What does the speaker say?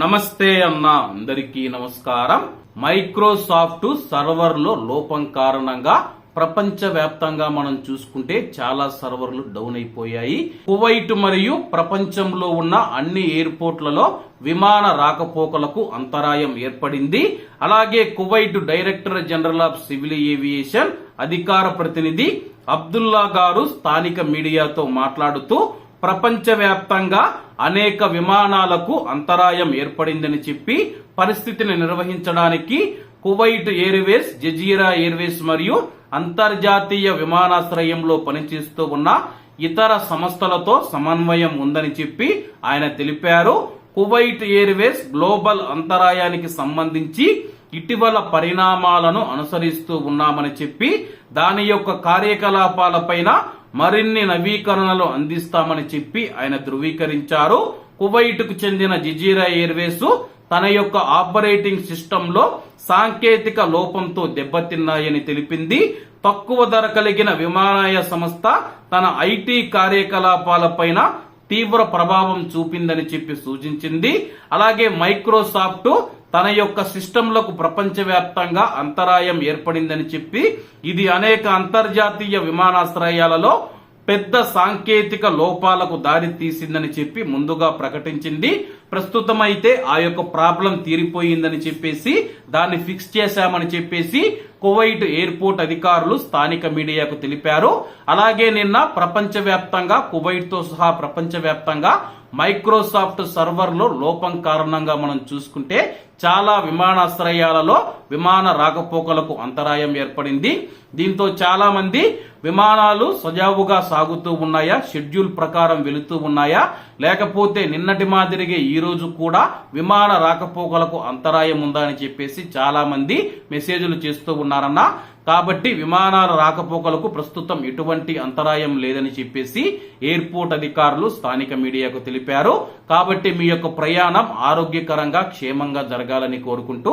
నమస్తే అన్న అందరికీ నమస్కారం. మైక్రోసాఫ్ట్ సర్వర్లో లోపం కారణంగా ప్రపంచ వ్యాప్తంగా మనం చూసుకుంటే చాలా సర్వర్లు డౌన్ అయిపోయాయి. కువైట్ మరియు ప్రపంచంలో ఉన్న అన్ని ఎయిర్పోర్ట్లలో విమాన రాకపోకలకు అంతరాయం ఏర్పడింది. అలాగే Kuwait director general of civil aviation అధికార ప్రతినిధి అబ్దుల్లా గారు స్థానిక మీడియాతో మాట్లాడుతూ ప్రపంచవ్యాప్తంగా అనేక విమానాలకు అంతరాయం ఏర్పడిందని చెప్పి పరిస్థితిని నిర్వహించడానికి కువైట్ ఎయిర్వేస్ జజీరా ఎయిర్వేస్ మరియు అంతర్జాతీయ విమానాశ్రయంలో పనిచేస్తూ ఉన్న ఇతర సంస్థలతో సమన్వయం ఉందని చెప్పి ఆయన తెలిపారు. కువైట్ ఎయిర్వేస్ గ్లోబల్ అంతరాయానికి సంబంధించి ఇటీవల పరిణామాలను అనుసరిస్తూ ఉన్నామని చెప్పి దాని యొక్క కార్యకలాపాలపైన మరిన్ని నవీకరణలు అందిస్తామని చెప్పి ఆయన ధృవీకరించారు. కువైట్కు చెందిన జిజీరా ఎయిర్వేస్ తన యొక్క ఆపరేటింగ్ సిస్టంలో సాంకేతిక లోపంతో దెబ్బతిన్నాయని తెలిపింది. తక్కువ ధర కలిగిన విమానాయ సంస్థ తన ఐటీ కార్యకలాపాలపైన తీవ్ర ప్రభావం చూపిందని చెప్పి సూచించింది. అలాగే మైక్రోసాఫ్ట్ తన యొక్క సిస్టంలకు ప్రపంచవ్యాప్తంగా అంతరాయం ఏర్పడిందని చెప్పి ఇది అనేక అంతర్జాతీయ విమానాశ్రయాలలో పెద్ద సాంకేతిక లోపాలకు దారి తీసిందని చెప్పి ముందుగా ప్రకటించింది. ప్రస్తుతం అయితే ఆ యొక్క ప్రాబ్లం తీరిపోయిందని చెప్పేసి దాన్ని ఫిక్స్ చేశామని చెప్పేసి కువైట్ ఎయిర్పోర్ట్ అధికారులు స్థానిక మీడియాకు తెలిపారు. అలాగే నిన్న ప్రపంచవ్యాప్తంగా కువైట్తో సహా ప్రపంచవ్యాప్తంగా మైక్రోసాఫ్ట్ సర్వర్లో లోపం కారణంగా మనం చూసుకుంటే చాలా విమానాశ్రయాలలో విమాన రాకపోకలకు అంతరాయం ఏర్పడింది. దీంతో చాలా మంది విమానాలు సజావుగా సాగుతూ ఉన్నాయా? షెడ్యూల్ ప్రకారం వెళుతూ ఉన్నాయా? లేకపోతే నిన్నటి మాదిరిగే ఈ రోజు కూడా విమాన రాకపోకలకు అంతరాయం ఉందా అని చెప్పేసి చాలా మంది మెసేజ్లు చేస్తూ ఉన్నారన్న. కాబట్టి విమానాల రాకపోకలకు ప్రస్తుతం ఎటువంటి అంతరాయం లేదని చెప్పేసి ఎయిర్పోర్ట్ అధికారులు స్థానిక మీడియాకు తెలిపారు. కాబట్టి మీ యొక్క ప్రయాణం ఆరోగ్యకరంగా క్షేమంగా జరగాలని కోరుకుంటూ